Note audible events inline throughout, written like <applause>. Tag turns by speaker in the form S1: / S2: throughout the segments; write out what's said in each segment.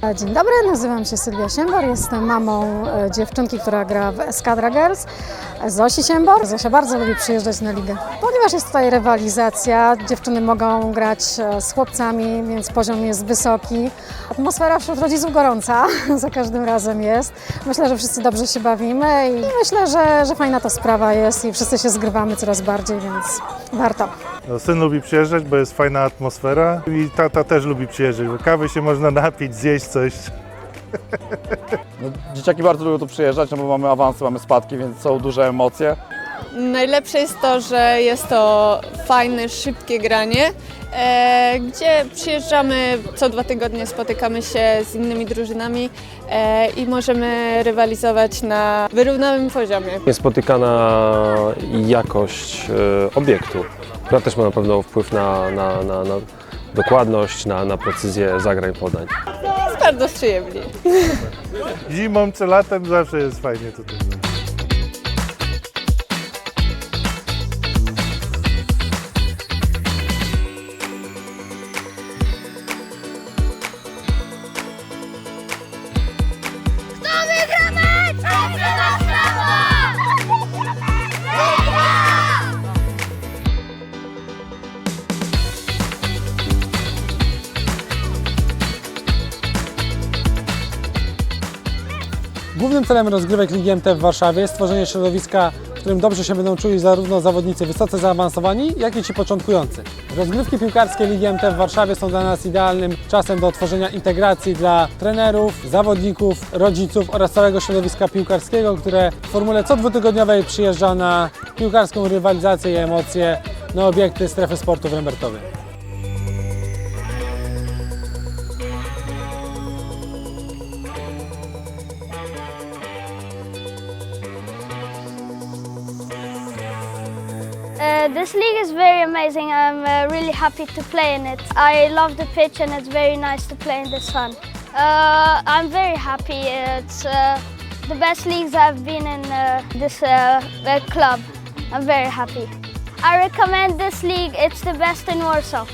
S1: Dzień dobry, nazywam się Sylwia Siembor, jestem mamą e, dziewczynki, która gra w Eskadra Girls, Zosi Siembor. Zosia bardzo lubi przyjeżdżać na ligę, ponieważ jest tutaj rywalizacja, dziewczyny mogą grać e, z chłopcami, więc poziom jest wysoki. Atmosfera wśród rodziców gorąca, <laughs> za każdym razem jest. Myślę, że wszyscy dobrze się bawimy i myślę, że, że fajna ta sprawa jest i wszyscy się zgrywamy coraz bardziej, więc warto.
S2: No, syn lubi przyjeżdżać, bo jest fajna atmosfera i tata też lubi przyjeżdżać, bo kawy się można napić, zjeść coś.
S3: No, dzieciaki bardzo lubią tu przyjeżdżać, no bo mamy awansy, mamy spadki, więc są duże emocje.
S4: Najlepsze jest to, że jest to fajne, szybkie granie, e, gdzie przyjeżdżamy co dwa tygodnie, spotykamy się z innymi drużynami e, i możemy rywalizować na wyrównanym poziomie.
S5: niespotykana jakość e, obiektu, która też ma na pewno wpływ na, na, na, na dokładność, na, na precyzję zagrań podań.
S4: Jest bardzo przyjemnie.
S2: Zimą czy latem zawsze jest fajnie tutaj.
S6: Głównym celem rozgrywek Ligi MT w Warszawie jest stworzenie środowiska, w którym dobrze się będą czuli zarówno zawodnicy wysoce zaawansowani, jak i ci początkujący. Rozgrywki piłkarskie Ligi MT w Warszawie są dla nas idealnym czasem do tworzenia integracji dla trenerów, zawodników, rodziców oraz całego środowiska piłkarskiego, które w formule co dwutygodniowej przyjeżdża na piłkarską rywalizację i emocje na obiekty strefy sportu w.
S7: Uh, this league is very amazing. I'm uh, really happy to play in it. I love the pitch and it's very nice to play in the sun. Uh, I'm very happy. It's uh, the best leagues I've been in uh, this uh, uh, club. I'm very happy. I recommend this league. It's the best in Warsaw.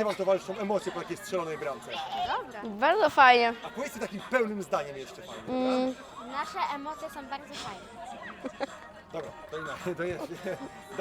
S8: Jakie wam towarzyszą emocje po takiej strzelonej bramce?
S4: Bardzo fajnie.
S8: A powiedzcie takim pełnym zdaniem jeszcze fajnie.
S7: Nasze emocje są bardzo fajne.
S8: Dobra, to inaczej, to jest. <laughs>